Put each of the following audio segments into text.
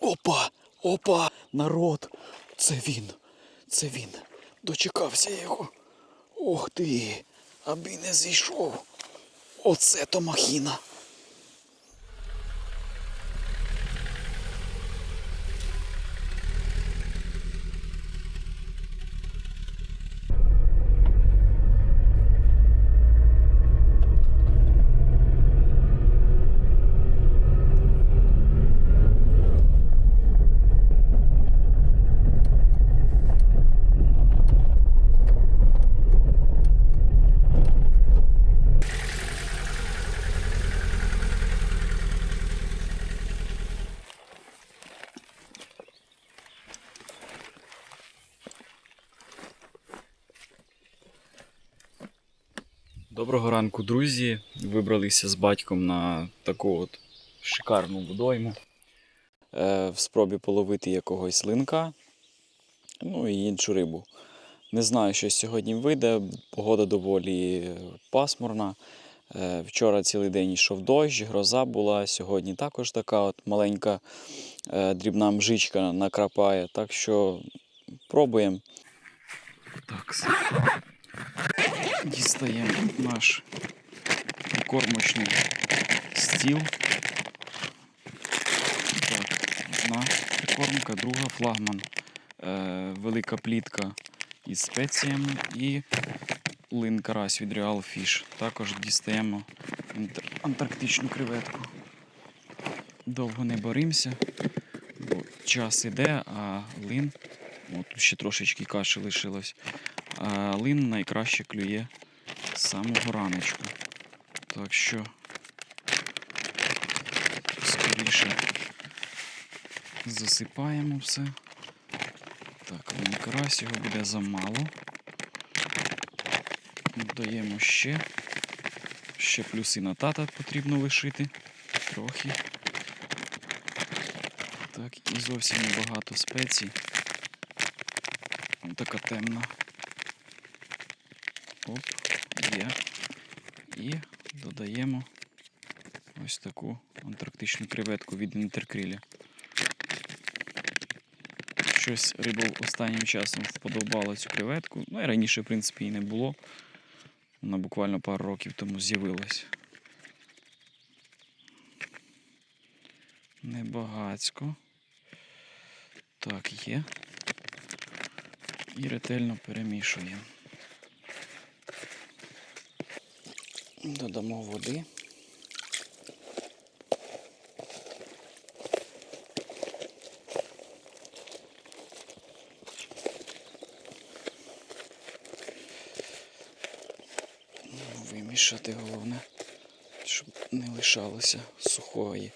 Опа! Опа! Народ! Це він! Це він! Дочекався його! Ох ти! Аби не зійшов! Оце то махіна! Доброго ранку, друзі. Вибралися з батьком на таку от шикарну водойму. Е, в спробі половити якогось линка, ну і іншу рибу. Не знаю, що сьогодні вийде. Погода доволі пасмурна. Е, вчора цілий день йшов дощ, гроза була. Сьогодні також така от маленька е, дрібна мжичка накрапає. Так що пробуємо. Так, дістаємо наш кормочний стіл. Так, одна прикормка, друга флагман. Е, велика плітка із спеціями і лин карась від Real Fish. Також дістаємо антар- антарктичну креветку. Довго не боримося, бо час іде, а лин, тут ще трошечки каші лишилось. Лин найкраще клює з самого раночку. Так що скоріше засипаємо все. Так, лин карась його буде замало. Додаємо ще. Ще плюси на тата потрібно лишити трохи. Так, і зовсім небагато спецій. Така темна. Оп, є. І додаємо ось таку антарктичну креветку від інтеркриля. Щось риба останнім часом вподобала цю креветку. Ну і раніше, в принципі, і не було. Вона буквально пару років тому з'явилась. Небагацько. Так, є. І ретельно перемішуємо. Додамо води. Вимішати головне, щоб не лишалося сухої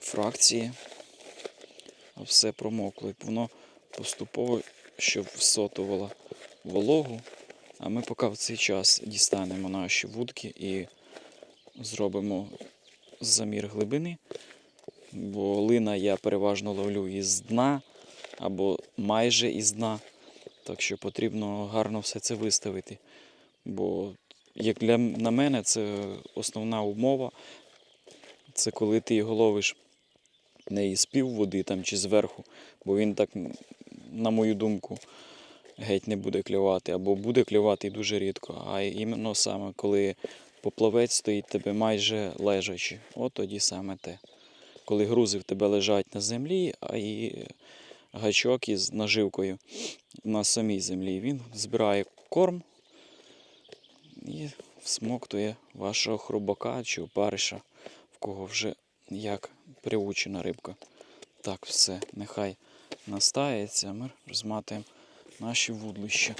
фракції, а все промокло. І воно поступово щоб всотувало вологу. А ми поки в цей час дістанемо наші вудки і зробимо замір глибини. Бо лина я переважно ловлю із дна або майже із дна. Так що потрібно гарно все це виставити. Бо, як для на мене, це основна умова. Це коли ти його ловиш не із пів води там, чи зверху, бо він так, на мою думку, геть не буде клювати, або буде клювати дуже рідко. А іменно саме коли поплавець стоїть тебе майже лежачи. От тоді саме те. Коли грузи в тебе лежать на землі, а і гачок із наживкою на самій землі. Він збирає корм і всмоктує вашого хробака чи опариша, в кого вже як приучена рибка. Так, все, нехай настається, ми розматуємо наші вудлища.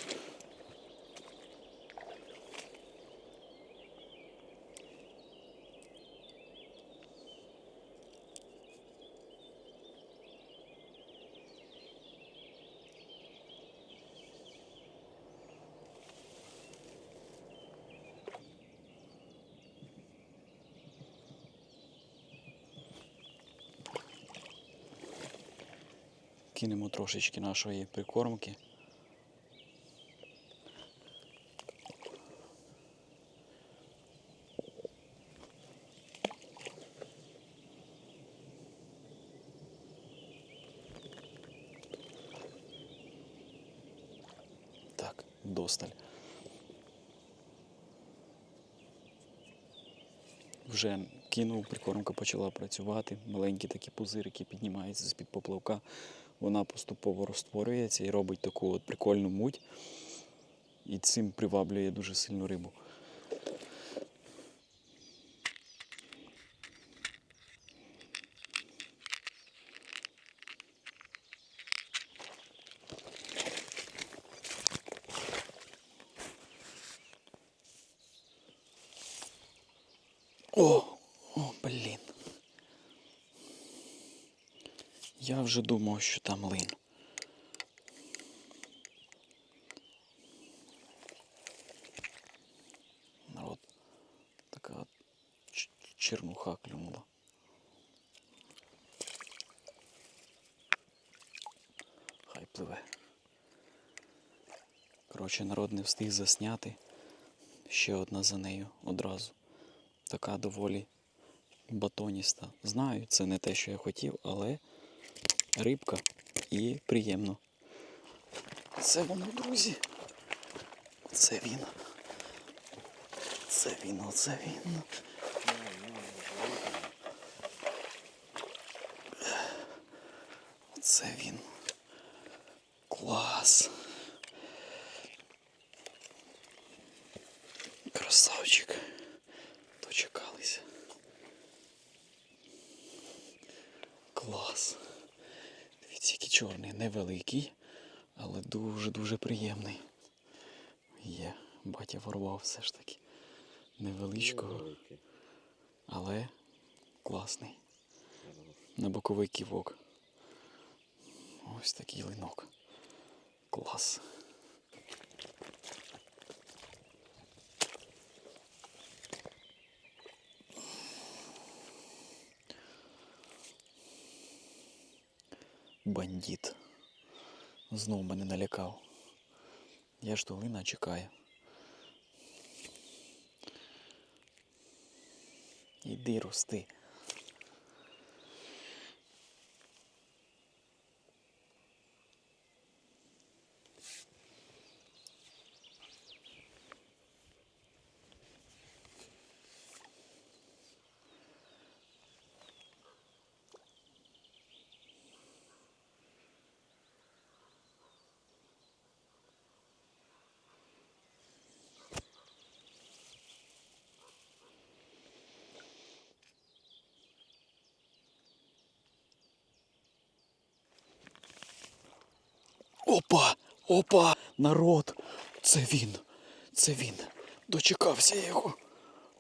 Кинемо трошечки нашої прикормки. Вдосталь. Вже кинув, прикормка почала працювати. Маленькі такі пузирики піднімаються з-під поплавка. Вона поступово розтворюється і робить таку от прикольну муть. І цим приваблює дуже сильну рибу. О, о, блін. Я вже думав, що там лин. Народ, така чернуха клюнула. Хай пливе. Коротше, народ не встиг засняти. Ще одна за нею одразу. Така доволі батоніста. Знаю, це не те, що я хотів, але рибка і приємно. Це воно, друзі. Це він. Це він, оце він. Це він. Клас. Красавчик. Дочекалися. Клас. Дивіться, який чорний, невеликий, але дуже-дуже приємний. Є, батя ворвав все ж таки. Невеличкого, але класний. На боковий ківок. Ось такий линок. Клас. Бандит. Знов мене налякав. Я ж долина чекаю. Іди рости. Опа! Опа! Народ! Це він! Це він! Дочекався його!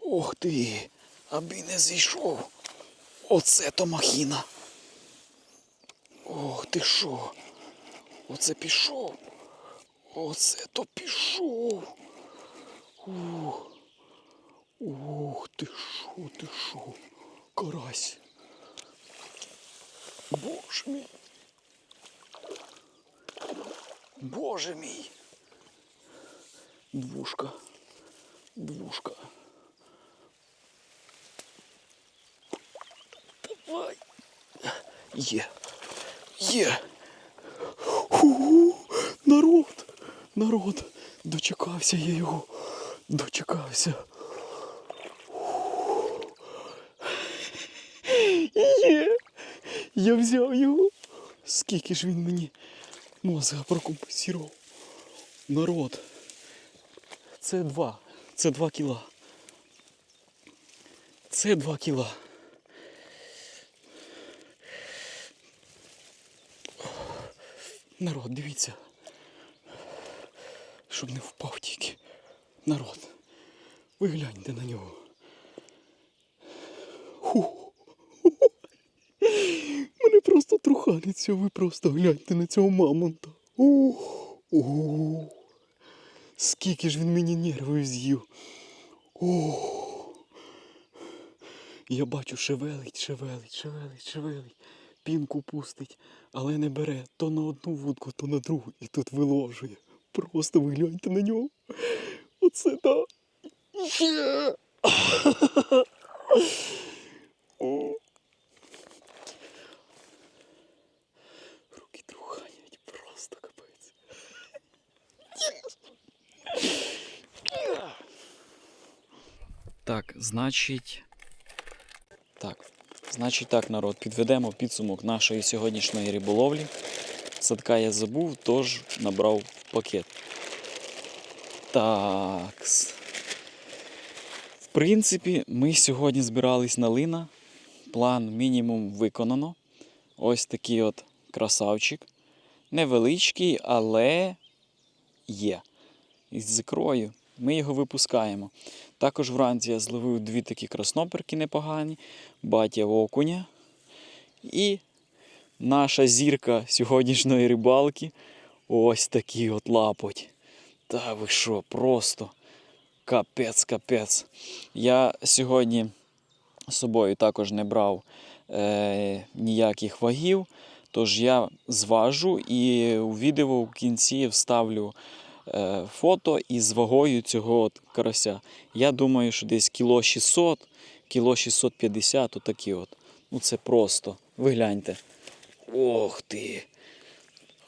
Ох ти! Аби не зійшов! Оце то махіна! Ох ти що! Оце пішов! Оце то пішов! Ух! Ух ти що, ти що? Карась! Боже мій! Боже мій. Двушка. Двушка. Давай. Є. Є. Ху, народ. Народ. Дочекався я його. Дочекався. Є. Я взяв його. Скільки ж він мені мозга прокомпенсував. Народ. Це два. Це два кіла. Це два кіла. Народ, дивіться. Щоб не впав тільки. Народ. Ви гляньте на нього. Ху. Мене просто ви просто гляньте на цього мамонта. О, о, скільки ж він мені нервів з'їв. О, я бачу, шевелить, шевелить, шевелить, шевелить. Пінку пустить, але не бере то на одну вудку, то на другу і тут виложує. Просто ви гляньте на нього. Оце так. Є. О. Руки трухають, просто капець. Так, значить. Так, значить так, народ, підведемо підсумок нашої сьогоднішньої риболовлі. Садка я забув, тож набрав пакет. Такс. В принципі, ми сьогодні збирались на лина. План мінімум виконано. Ось такий от красавчик. Невеличкий, але є. Із ікрою. Ми його випускаємо. Також вранці я зловив дві такі красноперки непогані, батя окуня. І наша зірка сьогоднішньої рибалки ось такий от лапоть. Та ви що, просто капець, капець. Я сьогодні з собою також не брав е, ніяких вагів, тож я зважу і у відео в кінці вставлю фото із вагою цього от карася. Я думаю, що десь кіло 600, кіло 650, отакі от. Ну це просто. Ви гляньте. Ох ти!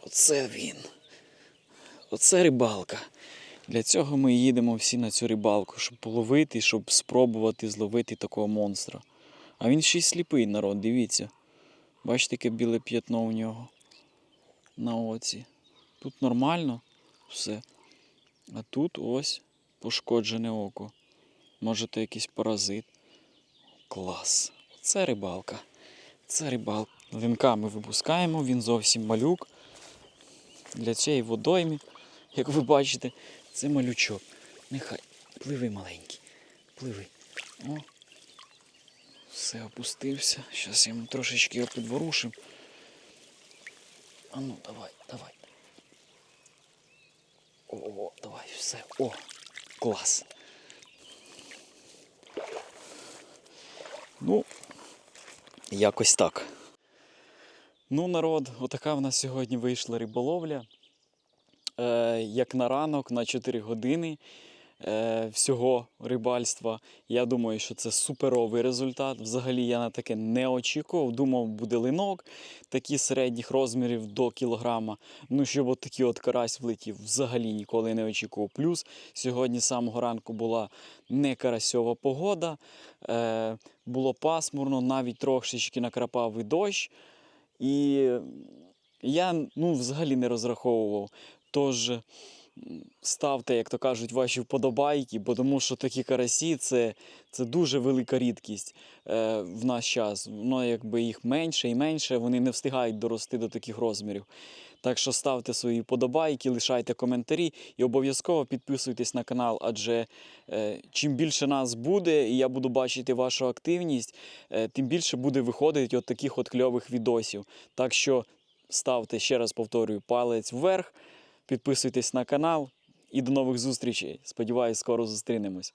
Оце він. Оце рибалка. Для цього ми їдемо всі на цю рибалку, щоб половити, щоб спробувати зловити такого монстра. А він ще й сліпий народ, дивіться. Бачите, яке біле п'ятно у нього на оці. Тут нормально все. А тут ось пошкоджене око. Може, то якийсь паразит. Клас. Це рибалка. Це рибалка. Линка ми випускаємо, він зовсім малюк. Для цієї водойми, як ви бачите, це малючок. Нехай. Пливи маленький. Пливи. О. Все опустився. Зараз я йому трошечки його підворушим. А ну, давай, давай. О, давай, все. О, клас. Ну, якось так. Ну, народ, отака в нас сьогодні вийшла риболовля. Е, як на ранок, на 4 години всього рибальства. Я думаю, що це суперовий результат. Взагалі я на таке не очікував. Думав, буде линок, такі середніх розмірів до кілограма. Ну, щоб от такий от карась влетів, взагалі ніколи не очікував. Плюс сьогодні з самого ранку була не карасьова погода, е, було пасмурно, навіть трошечки накрапав і дощ. І я ну, взагалі не розраховував. Тож ставте, як то кажуть, ваші вподобайки, бо тому що такі карасі це, це дуже велика рідкість е, в наш час. Воно якби їх менше і менше, вони не встигають дорости до таких розмірів. Так що ставте свої вподобайки, лишайте коментарі і обов'язково підписуйтесь на канал, адже е, чим більше нас буде, і я буду бачити вашу активність, е, тим більше буде виходити от таких от кльових відосів. Так що ставте ще раз повторюю палець вверх, підписуйтесь на канал і до нових зустрічей. Сподіваюсь, скоро зустрінемось.